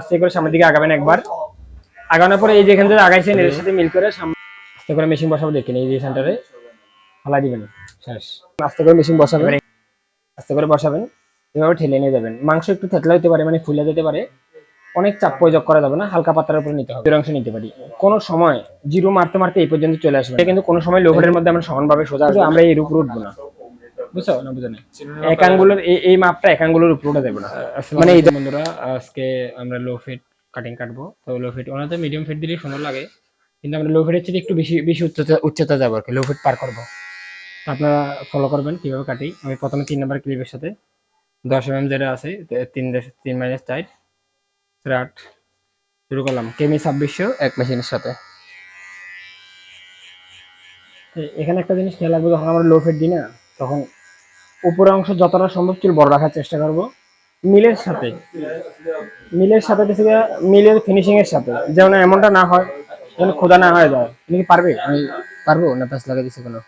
আস্তে করে সামনের দিকে আগাবেন একবার। আগানোর পরে এই যেখান থেকে আগাইছেন এর সাথে মিল করে সামনে আস্তে করে মেশিন বসাবো, দেখেন এই যে সেন্টারে। ফালাই দিবেন, শেষ। আস্তে করে মেশিন বসাবেন আস্তে করে বসাবেন, এভাবে ঠেলে নিয়ে যাবেন। মাংস একটু থেতলা হতে পারে মানে ফুলে যেতে পারে। অনেক চাপ প্রয়োগ করা যাবে না, হালকা পাতার উপরে নিতে হবে। অংশ নিতে পারি। কোনো সময় জিরো মারতে মারতে এই পর্যন্ত চলে আসবে কিন্তু কোনো সময় লোহারের মধ্যে আমরা সমানভাবে সোজা আমরা এই রূপ উঠবো না। বুঝছ? এক আঙ্গুলের এই মাপটা এক আঙ্গুলের উপরে উঠে দেবো না। মানে এই বন্ধুরা আজকে আমরা লো ফিট কাটিং কাটবো। তো লো ফিট ওনাতে মিডিয়াম ফিট দিলেই সুন্দর লাগে কিন্তু আমরা লো ফিটের চেয়ে একটু বেশি বেশি উচ্চতা উচ্চতা যাব আর কি লো ফিট পার করব। আপনারা ফলো করবেন কীভাবে কাটি আমি প্রথমে তিন নাম্বার ক্লিপের সাথে দশ এম এম যেটা আছে তিন তিন মাইনাস চার আট শুরু করলাম। কেমি ছাব্বিশশো এক মেশিনের সাথে। এখানে একটা জিনিস খেয়াল রাখব যখন আমরা লো ফিট দিই না তখন উপরের অংশ যতটা সম্ভব চুল বড় রাখার চেষ্টা করব। মিলের সাথে। মিলের সাথে কিছু মিলের ফিনিশিং এর সাথে। যেমন এমনটা না হয় যেন খোদা না হয়ে যায়। তুমি কি পারবে? আমি পারব? না প্যাস লাগাই দিছে কোনো।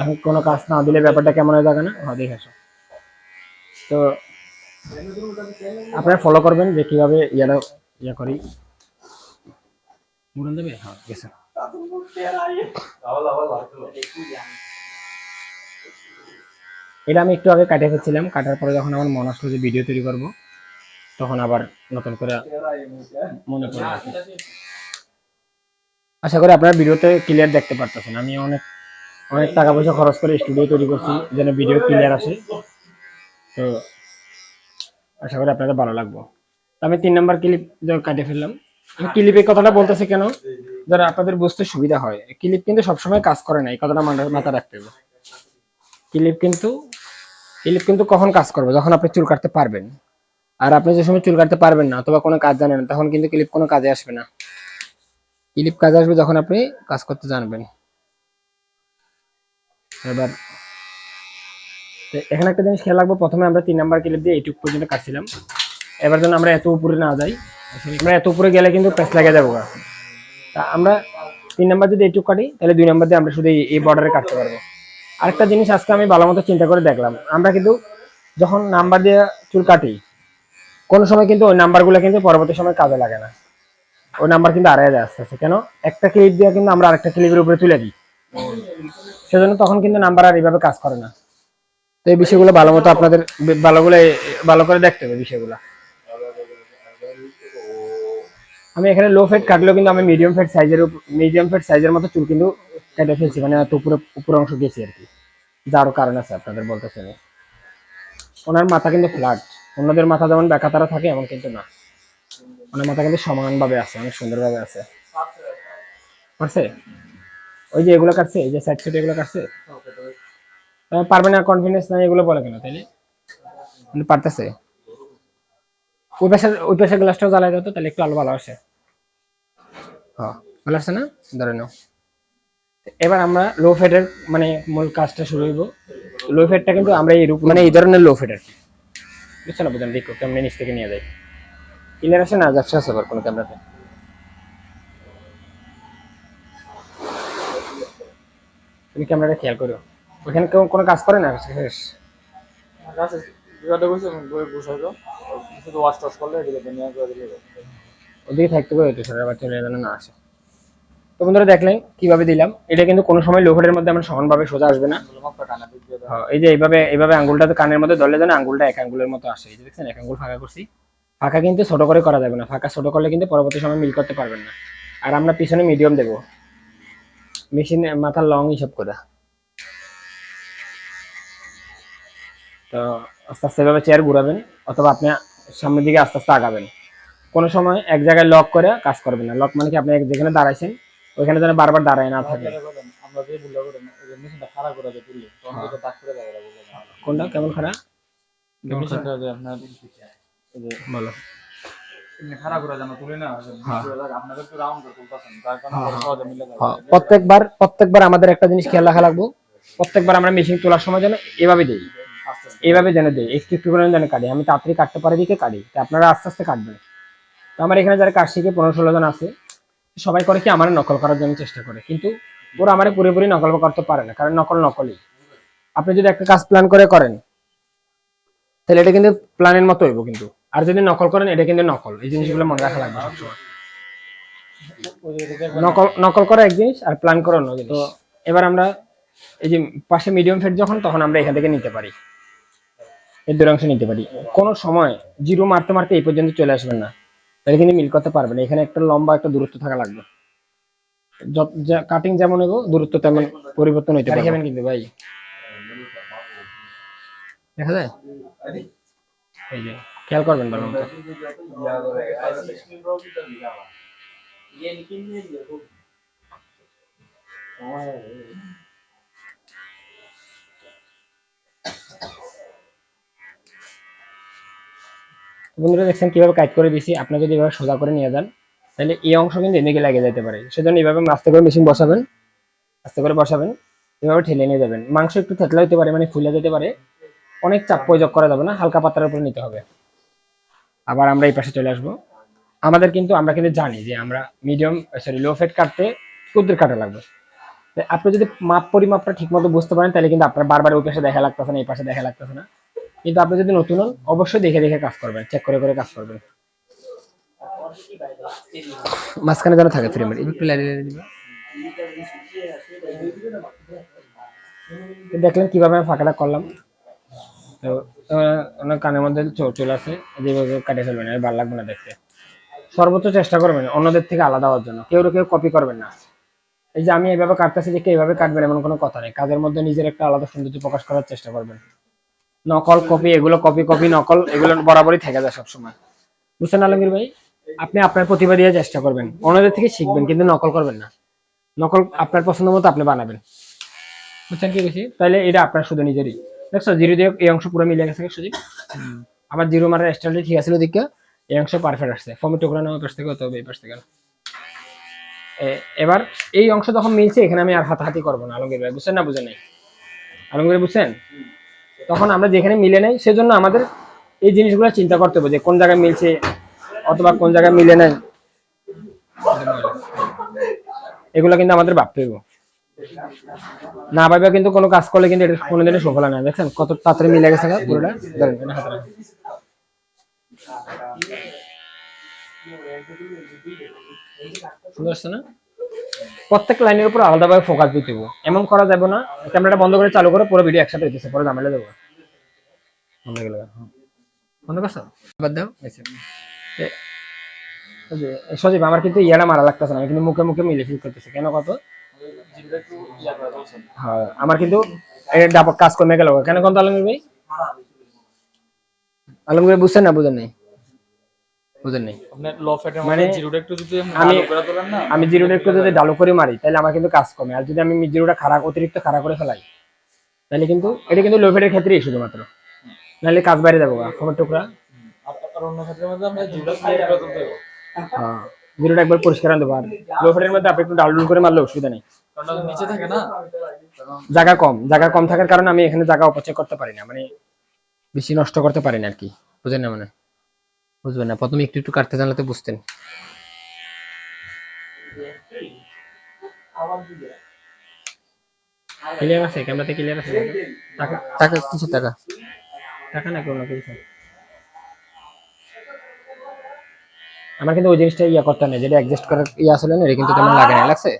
এখন কোনো কাজ না দিলে ব্যাপারটা কেমন হয়ে যাবে না? হ্যাঁ দেখে আসো। তো আপনারা ফলো করবেন যে কীভাবে ইয়াটা ইয়া করি। মুড়ন দেবে? হ্যাঁ গেছে এটা আমি একটু আগে কাটিয়ে ফেলছিলাম, কাটার পরে যখন আমার মনে আসলো যে ভিডিও তৈরি করব, তখন আবার নতুন করে মনে পড়ে আশা করি আপনারা ভিডিওতে ক্লিয়ার দেখতে পারতেছেন। আমি অনেক অনেক টাকা পয়সা খরচ করে স্টুডিও তৈরি করছি, যেন ভিডিও ক্লিয়ার আসে। তো আশা করি আপনাদের ভালো লাগবো। আমি তিন নম্বর ক্লিপ কাটে ফেললাম ক্লিপের কথাটা বলতেছি কেন? যারা আপনাদের বুঝতে সুবিধা হয় ক্লিপ কিন্তু সবসময় কাজ করে না, এই কথাটা মাথায় রাখতে হবে। ক্লিপ কিন্তু ক্লিপ কিন্তু কখন কাজ করবে? যখন আপনি চুল কাটতে পারবেন। আর আপনি যে সময় চুল কাটতে পারবেন না, অথবা কোনো কাজ জানেন তখন কিন্তু ক্লিপ কোনো কাজে আসবে না। ক্লিপ কাজে আসবে যখন আপনি কাজ করতে জানবেন। এবার এখানে একটা জিনিস খেয়াল রাখব। প্রথমে আমরা তিন নাম্বার ক্লিপ দিয়ে এইটুক পর্যন্ত কাটছিলাম। এবার যেন আমরা এত উপরে না যাই, আমরা এত উপরে গেলে কিন্তু পেস লাগে যাব তা আমরা তিন নাম্বার যদি এইটুক কাটি, তাহলে দুই নাম্বার দিয়ে আমরা শুধু এই বর্ডারে কাটতে পারব। আরেকটা জিনিস আজকে আমি ভালো মতো চিন্তা করে দেখলাম। আমরা কিন্তু যখন নাম্বার দিয়ে চুল কাটি, কোনো সময় কিন্তু ওই নাম্বারগুলো কিন্তু পরবর্তী সময় কাজে লাগে না। ওই নাম্বার কিন্তু আড়াই যায় আস্তে আস্তে কেন? একটা ক্লিপ দিয়ে কিন্তু আমরা আরেকটা ক্লিপের উপরে তুলে দিই। সেজন্য তখন কিন্তু নাম্বার আর এইভাবে কাজ করে না। তো এই বিষয়গুলো ভালো মতো আপনাদের ভালোগুলো ভালো করে দেখতে হবে বিষয়গুলো। আমি এখানে লো ফেট কাটলেও কিন্তু আমি মিডিয়াম ফেট সাইজের মিডিয়াম ফেট সাইজের মতো চুল কিন্তু কেটে ফেলছি মানে এত উপরে, উপর অংশ গেছি আর কি। যারও কারণ আছে, আপনাদের বলতেছে আমি। ওনার মাথা কিন্তু ফ্ল্যাট অন্যদের মাথা যেমন বেকাতারা থাকে, এমন কিন্তু না। ওনার মাথা কিন্তু সমানভাবে আছে, অনেক সুন্দরভাবে আছে। পারছে? ওই যে এগুলো কাটছে, এই যে সাইড সাইড এগুলো কাটছে? পারবে না কনফিডেন্স নাই, এগুলো বলে কেন তাইলে কিন্তু পারতেছে? ওই পাশে ওই পাশে গ্লাসটাও জ্বালাই দাও তো, তাহলে একটু আলো ভালো আসে। হ্যাঁ ভালো আসছে না? ধরে নাও। এবার আমরা লো ফেটের মানে মূল কাজটা শুরু হইব লো ফেটটা কিন্তু আমরা এই রূপ মানে এই ধরনের লো ফেট আর বুঝছ না বুঝলাম দেখো কেমনি নিচ থেকে নিয়ে যায়। ক্লিয়ার আসে না যাচ্ছে আছে আবার কোনো ক্যামেরাতে তুমি ক্যামেরাটা খেয়াল করো। ওখানে কেউ কোনো কাজ করে না? শেষ। ওদিকে থাকতে পারে তো সেটা আবার চলে যেন না আসে। তো বন্ধুরা দেখলেন কীভাবে দিলাম? এটা কিন্তু কোনো সময় লোহরের মধ্যে আমরা সমানভাবে সোজা আসবে না। হ্যাঁ, এই যে এইভাবে এইভাবে আঙ্গুলটা তো কানের মধ্যে ধরলে যেন আঙ্গুলটা এক আঙ্গুলের মতো আসে। এই যে দেখছেন এক আঙ্গুল ফাঁকা করছি। ফাঁকা কিন্তু ছোট করে করা যাবে না। ফাঁকা ছোট করলে কিন্তু পরবর্তী সময় মিল করতে পারবেন না। আর আমরা পিছনে মিডিয়াম দেবো। মেশিন মাথার লং হিসাব করে। তো আস্তে আস্তে এভাবে চেয়ার ঘুরাবেন অথবা আপনি সামনের দিকে আস্তে আস্তে আগাবেন। কোনো সময় এক জায়গায় লক করে কাজ করবেন না। লক মানে কি? আপনি যেখানে দাঁড়াইছেন ওইখানে যেন বারবার দাঁড়ায় না থাকে। আমরা যে ভুলটা করি না, ওই যে মেশিনটা খারাপ করে দিয়ে তুললে, তখন ওইটা দাগ করে দেয় ওরা বলে না। কোনটা? কেমন খারাপ যে আপনার হ্যাঁ। হ্যাঁ, প্রত্যেকবার প্রত্যেকবার আমাদের একটা জিনিস খেয়াল রাখা লাগবো। প্রত্যেকবার আমরা মেশিন তোলার সময় যেন এভাবে দিই। আস্তে। যেন দিই। একটু একটু করে যেন কাটি। আমি তাড়াতাড়ি কাটতে পারি দিকে কাটি। আপনারা আস্তে আস্তে কাটবেন। তো আমার এখানে যারা কাজ শিখে পনেরো ষোলো জন আছে সবাই করে কি আমার নকল করার জন্য চেষ্টা করে? কিন্তু ওরা আমার পুরোপুরি নকল করতে পারে না, কারণ নকল নকলই। আপনি যদি একটা কাজ প্ল্যান করে করেন, তাহলে এটা কিন্তু প্ল্যানের মতো হইব কিন্তু। আর যদি নকল করেন, এটা কিন্তু নকল। এই জিনিসগুলো মনে রাখা লাগবে সবসময়। নকল নকল করা এক জিনিস আর প্ল্যান করা অন্য জিনিস। এবার আমরা এই যে পাশে মিডিয়াম ফেট যখন, তখন আমরা এখান থেকে নিতে পারি। এর দূরাংশ নিতে পারি। কোনো সময় জিরো মারতে মারতে এই পর্যন্ত চলে আসবেন না। তাহলে কিন্তু মিল করতে পারবেন না। এখানে একটা লম্বা একটা দূরত্ব থাকা লাগবে। কাটিং যেমন এগো দূরত্ব তেমন পরিবর্তন হইতে পারে কিন্তু ভাই। দেখা যায়? এই যে খেয়াল করবেন ভালো মতো। বন্ধুরা দেখছেন কীভাবে কাজ করে দিছি আপনি যদি এভাবে সোজা করে নিয়ে যান, তাহলে এই অংশ কিন্তু এদিকে লেগে যেতে পারে। সেজন্য এইভাবে আস্তে করে মেশিন বসাবেন, আস্তে করে বসাবেন, এভাবে ঠেলে নিয়ে যাবেন। মাংস একটু থেতলা হতে পারে মানে ফুলে যেতে পারে। অনেক চাপ প্রয়োগ করা যাবে না, হালকা পাতার উপরে নিতে হবে। আবার আমরা এই পাশে চলে আসব। আমাদের কিন্তু, আমরা কিন্তু জানি যে আমরা মিডিয়াম সরি লো ফেট কাটতে কুদ্দুর কাটা লাগবে। আপনি যদি মাপ পরিমাপটা ঠিক মতো বুঝতে পারেন, তাহলে কিন্তু আপনার বারবার ওই পাশে দেখা লাগতেছে না, এই পাশে দেখা লাগতেছে না। কিন্তু আপনি যদি নতুন হন, অবশ্যই দেখে দেখে কাজ করবেন চেক করে করে কাজ করবেন। মাঝখানে যেন থাকে ফ্রেমের একটু দেখলেন কীভাবে আমি ফাঁকাটা করলাম? তো ওনার কানের মধ্যে চলে আসে যেভাবে কাটে ফেলবেন, আর ভালো লাগবে না দেখতে। সর্বোচ্চ চেষ্টা করবেন, অন্যদের থেকে আলাদা হওয়ার জন্য। কেউ কেউ কপি করবেন না। এই যে আমি এইভাবে কাটতেছি যে কেউ এইভাবে কাটবেন, এমন কোনো কথা নেই। কাজের মধ্যে নিজের একটা আলাদা সৌন্দর্য প্রকাশ করার চেষ্টা করবেন। নকল কপি, এগুলো কপি কপি, নকল, এগুলো বরাবরই থেকে যায় সবসময়। বুঝছেন আলমগীর ভাই? আপনি আপনার প্রতিভা দিয়ে চেষ্টা করবেন। অন্যদের থেকে শিখবেন, কিন্তু নকল করবেন না। নকল আপনার পছন্দ মতো আপনি বানাবেন। বুঝছেন কি বেশি? তাহলে এটা আপনার শুধু নিজেরই। দেখছ, জিরো দিয়ে এই অংশ পুরো মিলে গেছে সুদীপ আমার জিরো মারার স্টাইলটা ঠিক আছে দিকে এই অংশ পারফেক্ট আসছে। ফর্মের টুকরা নেওয়া পাশ থেকে হতে হবে, এই পাশ থেকে। এবার এই অংশ যখন মিলছে, এখানে আমি আর হাতাহাতি করব না, আলমগীর ভাই। বুঝছেন না, বুঝেন নাই? আলমগীর বুঝছেন? তখন আমরা যেখানে মিলে নাই, সেজন্য আমাদের এই জিনিসগুলো চিন্তা করতে হবে যে কোন জায়গায় মিলছে অথবা কোন জায়গায় মিলে নাই। এগুলো কিন্তু আমাদের ভাবতে হবে। না ভাবে কিন্তু কোনো কাজ করলে কিন্তু এটা কোনোদিনই সফল হয় না। দেখছেন কত তাড়াতাড়ি মিলে গেছে পুরোটা। সুন্দর না? প্রত্যেক লাইনের উপর আলাদাভাবে ফোকাস দিতে হবে এমন করা যাবে না ক্যামেরাটা বন্ধ করে চালু করে পুরো ভিডিও একসাথে হইতেছে পরে ঝামেলা দেবো। বন্ধ গেল হ্যাঁ। বন্ধ করছ? বাদ দাও। সজীব আমার কিন্তু ইয়াটা মারা লাগতেছে না আমি কিন্তু মুখে মুখে মিলে ফিল করতেছি। কেন কত? হ্যাঁ আমার কিন্তু ডাবল কাজ কমে গেল কেন কোন আলমগীর ভাই? আলমগীর বুঝছেন না বুঝেন নাই। বুঝেন নাই? ল ফ্যাটের মানে আমি- জিরোটা একটু যদি ডালো করে মারি তাহলে আমার কিন্তু কাজ কমে। আর যদি আমি জিরোটা খারাপ অতিরিক্ত খারাপ করে ফেলাই তাহলে কিন্তু এটা কিন্তু লোফেটের ক্ষেত্রেই শুধুমাত্র। নাহলে কাজ বাইরে যাব ফোনের টুকরা? হ্যাঁ জিরোটা একবার পরিষ্কার আনতে পার লোফেটের মধ্যে আপনি একটু ডাল ডুল করে মারলে অসুবিধা নেই। কারণ নিচে থাকে না? জায়গা কম জায়গা কম থাকার কারণে আমি এখানে জায়গা অপচয় করতে পারি না মানে বেশি নষ্ট করতে পারি না আর কি বুঝেন না মানে? বুঝবেন না। প্রথমে একটু একটু কাটতে জানলে বুঝতেন। ক্লিয়ার আছে? ক্যামেরাতে ক্লিয়ার আছে? টাকা টাকা কিছু টাকা? টাকা না কোনো কিছু? আমার কিন্তু ওই জিনিসটা ইয়া করতে নেই যেটা অ্যাডজাস্ট করার ইয়া আসলে না কিন্তু তেমন লাগে না। লাগছে?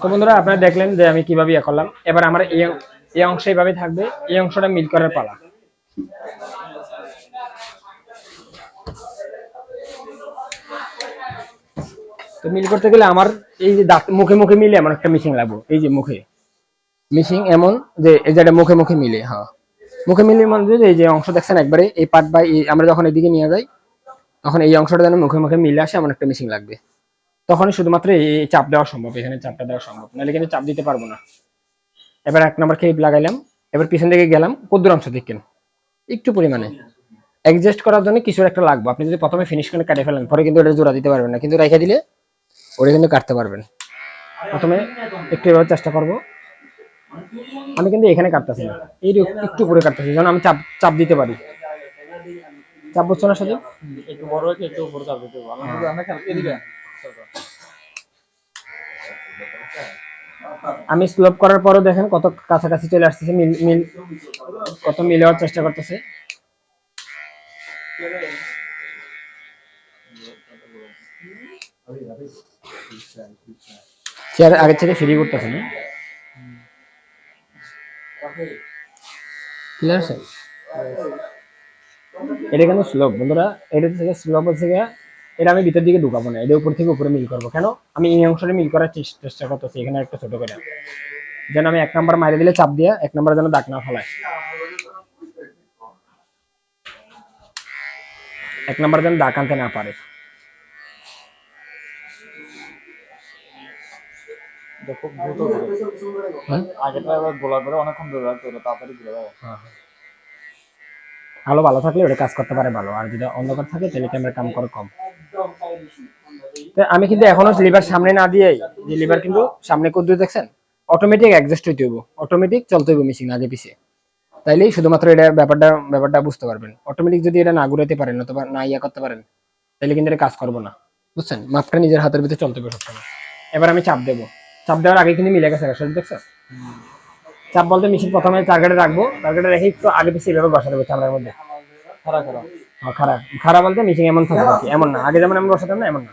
তো বন্ধুরা, আপনারা দেখলেন যে আমি কীভাবে ইয়ে করলাম। এবার আমার এই অংশ এইভাবে থাকবে। এই অংশটা মিল করার পালা। তো মিল করতে গেলে আমার এই যে দাঁত মুখে মুখে মিলে আমার একটা মিশিং লাগবে, এই যে মুখে। মিশিং এমন যে এই যেটা মুখে মুখে মিলে হ্যাঁ। মুখে মিলে মানে যে এই যে অংশ দেখছেন একবারে, এই পার্ট বা আমরা যখন এদিকে নিয়ে যাই, তখন এই অংশটা যেন মুখে মুখে মিলে আসে, আমার একটা মিশিং লাগবে। তখনই শুধুমাত্র এই এই চাপ দেওয়া সম্ভব, এখানে চাপটা দেওয়া সম্ভব। নাহলে কিন্তু চাপ দিতে পারব না। এবার এক নম্বর ক্লিপ লাগাইলাম, এবার পিছন দিকে গেলাম, কদ্দুর অংশ দেখেন। একটু পরিমাণে। অ্যাডজাস্ট করার জন্য কিছু একটা লাগবে। আপনি যদি প্রথমে ফিনিশ করে কাটে ফেলেন পরে কিন্তু এটা জোড়া দিতে পারবেন না। কিন্তু রেখে দিলে ওটা কিন্তু কাটতে পারবেন। প্রথমে একটু এভাবে চেষ্টা করব। আমি কিন্তু এখানে কাটতেছি না। এই একটু করে কাটতেছি যেন আমি চাপ চাপ দিতে পারি। চাপ বুঝছ না সাথে একটু বড় হয়েছে একটু উপরে চাপ দিতে হবে। আমি স্লোপ করার পরও দেখেন কত কাছাকাছি চলে আসতেছে, মিল মিল, কত চেষ্টা করতেছে। চেয়ার আগের থেকে ফ্রি করতেছে না। এটা কেন স্লোপ বন্ধুরা, এটা থেকে স্লোপ হচ্ছে এটা আমি ভিতর দিকে ঢুকাবো না এটা উপর থেকে উপরে মিল করব। কেন? আমি এই অংশটা মিল করার চেষ্টা করতেছি এখানে একটা ছোট করে। যেন আমি এক নাম্বার মারি দিলে চাপ দিয়ে এক নাম্বার যেন দাগ না ফেলায়। এক নাম্বার যেন দাগ আনতে না পারে। এটা খুব দ্রুত ঘুরে। হ্যাঁ? এবার গোলা করে অনেকক্ষণ ধরে রাখতে হলো তাড়াতাড়ি ঘুরে যাবে আলো ভালো থাকলে ওটা কাজ করতে পারে ভালো আর যদি অন্ধকার থাকে তাহলে ক্যামেরা কাম করে কম। আমি কিন্তু এখনও লিভার সামনে না দিয়ে যে লিভার কিন্তু সামনে কুদ্দু দেখছেন? অটোমেটিক অ্যাডজাস্ট হইতে হইব। অটোমেটিক চলতে হইব মেশিন আগে পিছিয়ে তাইলেই শুধুমাত্র এটা ব্যাপারটা ব্যাপারটা বুঝতে পারবেন। অটোমেটিক যদি এটা না ঘুরাইতে পারেন অথবা না ইয়া করতে পারেন তাহলে কিন্তু এটা কাজ করব না। বুঝছেন? মাপটা নিজের হাতের ভিতরে চলতে হবে সবসময়। এবার আমি চাপ দেবো। চাপ দেওয়ার আগে কিন্তু মিলে গেছে আসলে দেখছ চাপ বলতে মেশিন প্রথমে টার্গেটে রাখব। টার্গেটে রেখে একটু আগে পিছিয়ে এভাবে বসা দেবো চামড়ার মধ্যে। খারাপ খারাপ খারাপ খারাপ বলতে মিশিং এমন থাকবে আর কি, এমন না। আগে যেমন আমি বসাতাম না, এমন না।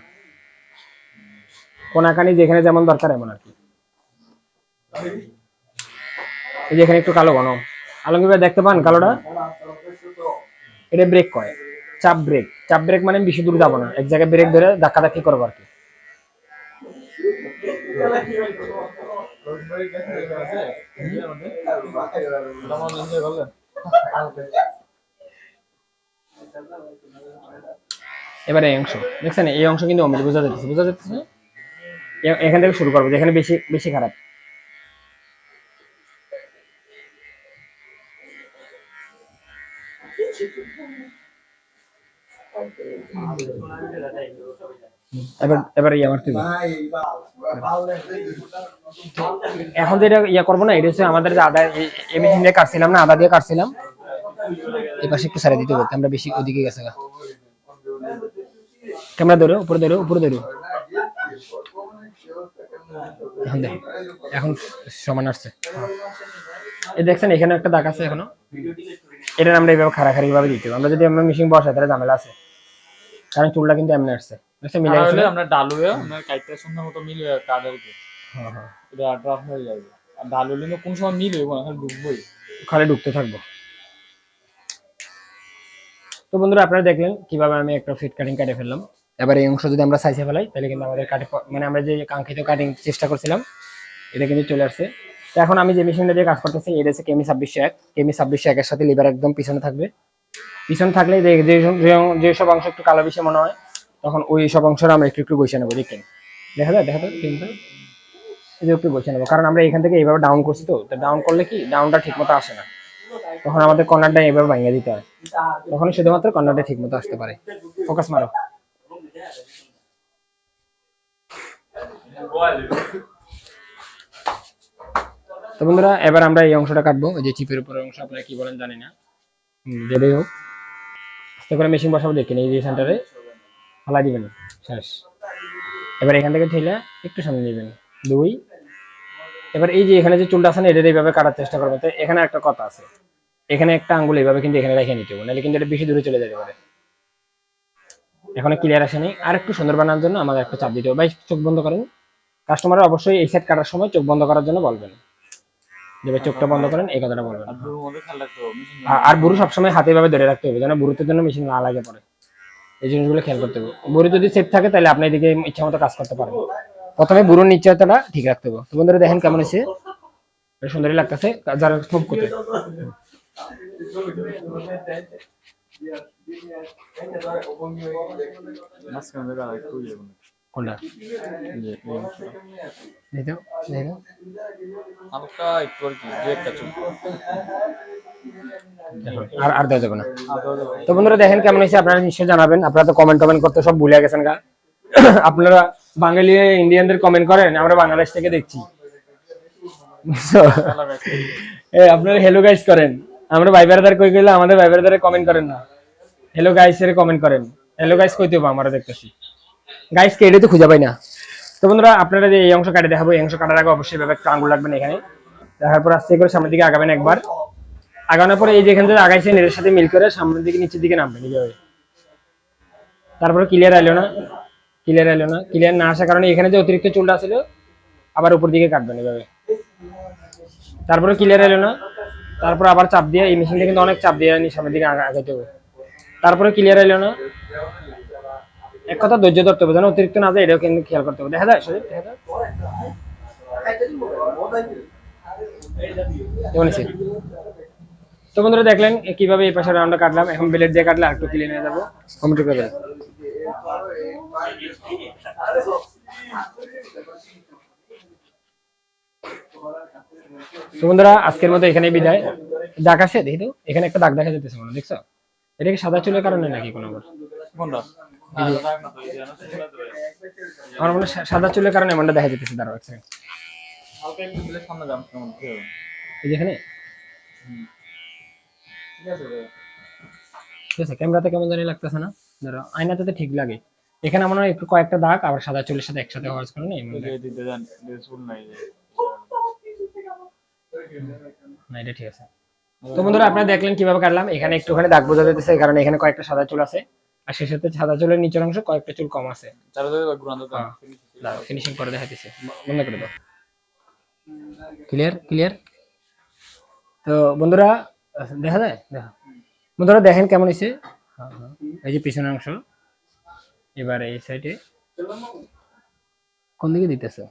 কোনাকানি যেখানে যেমন দরকার এমন আর কি। এই যে একটু কালো ঘন আলমগীর ভাই, দেখতে পান কালোটা? এটা ব্রেক করে চাপ ব্রেক চাপ ব্রেক মানে বেশি দূর যাব না। এক জায়গায় ব্রেক ধরে ধাক্কা ধাক্কি করব আর কি। আমার করলেন এবারে এই অংশ। দেখছেন, এই অংশ কিন্তু অমিল বোঝা যাচ্ছে বোঝা যাচ্ছে? এখান থেকে শুরু করব, যেখানে বেশি বেশি খারাপ। এবার এবার এখন যেটা ইয়ে করব না, এটা হচ্ছে আমাদের যে আদা, এই দিয়ে কাটছিলাম না, আদা দিয়ে কাটছিলাম। এই পাশে একটু সারা দিতে হবে আমরা বেশি ওদিকে গেছে গা। ক্যামেরা ধরো উপরে ধরো উপরে ধরো। এখন দেখ এখন সমান আসছে। এই দেখছেন এখানে একটা দাগ আছে এখনও। এটা আমরা এইভাবে খাড়াখাড়ি ভাবে দিতে আমরা যদি আমরা মেশিন বসাই তাহলে ঝামেলা আছে। কারণ চুলটা কিন্তু এমনি আসছে। মিলে গেছে আমরা ডালুয়ে আমরা কাইটটা সুন্দর মতো মিল হয়ে কাদেরকে হ্যাঁ, হ্যাঁ। এটা হয়ে যাবে। আর ডাল হলে না কোন সময় মিল হইব না খালি ডুববই খালি ঢুকতে থাকব। তো বন্ধুরা, আপনারা দেখলেন কীভাবে আমি একটা ফিট কাটিং কাটে ফেললাম। এবার এই অংশ যদি আমরা সাইজে ফেলাই, তাহলে কিন্তু আমাদের কাটে মানে আমরা যে কাঙ্ক্ষিত কাটিং চেষ্টা করছিলাম, এটা কিন্তু চলে আসছে। তো এখন আমি যে মেশিনটা দিয়ে কাজ করতেছি, এটা হচ্ছে কেমি ছাব্বিশশো এক। কেমি ছাব্বিশশো একের সাথে লিভার একদম পিছনে থাকবে। পিছনে থাকলে যে- যেসব অংশ একটু কালো বেশি মনে হয়, তখন ওই সব অংশটা আমরা একটু একটু বসে নেব, দেখেন। দেখা যায় দেখা যায়, কিন্তু একটু বসে নেব। কারণ আমরা এখান থেকে এইভাবে ডাউন করছি তো ডাউন করলে কি ডাউনটা ঠিক মতো আসে না। তখন আমাদের কর্নারটা এইভাবে ভাঙিয়ে দিতে হয়। তখনই শুধুমাত্র কর্নারটা ঠিক মতো আসতে পারে। ফোকাস মারো। তো বন্ধুরা, এবার আমরা এই অংশটা কাটবো। যে চিপের উপরের অংশ, আপনারা কি বলেন জানি না। যেটাই হোক। আস্তে করে মেশিন বসাবো দেখেন এই যে সেন্টারে ফালাই দিবেন। শেষ। এবার এখান থেকে ঠেলে একটু সামনে নেবেন দুই এবার এই যে এখানে যে চুলটা আছে না এটা এইভাবে কাটার চেষ্টা করবেন তো এখানে একটা কথা আছে। এখানে একটা আঙ্গুল এইভাবে কিন্তু এখানে রেখে নিতে হবে নাহলে কিন্তু এটা বেশি দূরে চলে যেতে পারে। এখনও ক্লিয়ার আসেনি। আর একটু সুন্দর বানানোর জন্য আমাদের একটু চাপ দিতে হবে। ভাই চোখ বন্ধ করেন। কাস্টমার অবশ্যই এই সেট কাটার সময় চোখ বন্ধ করার জন্য বলবেন। যে চোখটা বন্ধ করেন এই কথাটা বলবেন। আর বুড়ো সবসময় হাতে ভাবে ধরে রাখতে হবে যেন বুড়োতে জন্য মেশিন না লাগে পরে। এই জিনিসগুলো খেয়াল করতে হবে। বুড়ো যদি সেট থাকে তাহলে আপনি এদিকে ইচ্ছা মতো কাজ করতে পারবেন। প্রথমে বুড়োর নিশ্চয়তাটা ঠিক রাখতে হবে। তো বন্ধুরা দেখেন কেমন হয়েছে। বেশ সুন্দরই লাগতেছে যারা খুব করতে মাঝখানে জায়গা একটু করুন। কোনটা? এই যে এই অংশটা। দেখো দেখো হালকা একটু আর কি দু একটা চুল। আর আর দেওয়া যাবে না। তো বন্ধুরা দেখেন কেমন হয়েছে আপনারা নিশ্চয়ই জানাবেন। আপনারা তো কমেন্ট কমেন্ট করতে সব ভুলে গেছেন গা। আপনারা বাঙালি ইন্ডিয়ানদের কমেন্ট করেন, আমরা বাংলাদেশ থেকে দেখছি। আপনারা হেলো গাইস করেন। আমরা ভাই ব্রাদার কই গেলে আমাদের ভাই ব্রাদারে কমেন্ট করেন না। হেলো গাইস এর কমেন্ট করেন। হেলো গাইস কইতে হবে আমরা দেখতেছি। গাইস কে এটা তো খুঁজে পাই না। তো বন্ধুরা, আপনারা যে এই অংশ কাটে দেখাবো, এই অংশ কাটার আগে অবশ্যই ভাবে একটু আঙ্গুল রাখবেন এখানে। দেখার পর আস্তে করে সামনের দিকে আগাবেন একবার। আগানোর পরে এই যেখান থেকে আগাইছেন এর সাথে মিল করে সামনের দিকে নিচের দিকে নামবেন এইভাবে। তারপরে ক্লিয়ার আইলো না। ক্লিয়ার আইলো না। ক্লিয়ার না আসার কারণে এখানে যে অতিরিক্ত চুলটা ছিল, আবার উপর দিকে কাটবেন এভাবে। তারপরে ক্লিয়ার এলো না। তারপর আবার চাপ দিয়ে, এই মেশিনটা কিন্তু অনেক চাপ দিয়ে নি সামনের দিকে আগা- আগাইতে হবে। তারপরে ক্লিয়ার এলো না। এক কথা ধৈর্য ধরতে হবে, যেন অতিরিক্ত না যায়, এটাও কিন্তু খেয়াল করতে হবে। দেখা যায়, সজীব, দেখা যায়? তো বন্ধুরা দেখলেন কীভাবে এই পাশে রাউন্ডটা কাটলাম। এখন ব্লেড দিয়ে কাটলে আরেকটু ক্লিয়ার হয়ে যাব। কমেন্ট করে বন্ধুরা আজকের মতো এখানে বিদায়। দাগ আছে? দেখি তো এখানে একটা দাগ দেখা যেতেছে মনে দেখছ? এটা কি সাদা চুলের কারণে নাকি কোনো আমার মনে সাদা চুলের কারণে এমনটা দেখা যেতেছে দাঁড়াও এক এই যেখানে রে। ঠিক আছে ক্যামেরাতে কেমন জানি লাগতেছে না। ধরো আয়নাতে তো ঠিক লাগে। এখানে মনে হয় একটু কয়েকটা দাগ আবার সাদা চুলের সাথে একসাথে হওয়ার কারণে এই নাই না এটা ঠিক আছে। তো বন্ধুরা আপনারা দেখলেন কীভাবে কাটলাম। এখানে একটুখানি দাগ বোঝা যাচ্ছে কারণ এখানে কয়েকটা সাদা চুল আছে। আর সে সাথে সাদা চুলের নিচের অংশ কয়েকটা চুল কম আছে। তো হ্যাঁ। ফিনিশিং করে। দেখাইতেছে। বন্ধ করে দাও। ক্লিয়ার ক্লিয়ার তো বন্ধুরা দেখা যায়? দেখা। বন্ধুরা দেখেন কেমন হয়েছে হ্যাঁ, হ্যাঁ। এই যে পিছনের অংশ এবার এই সাইডে কোন দিকে দিতেছে?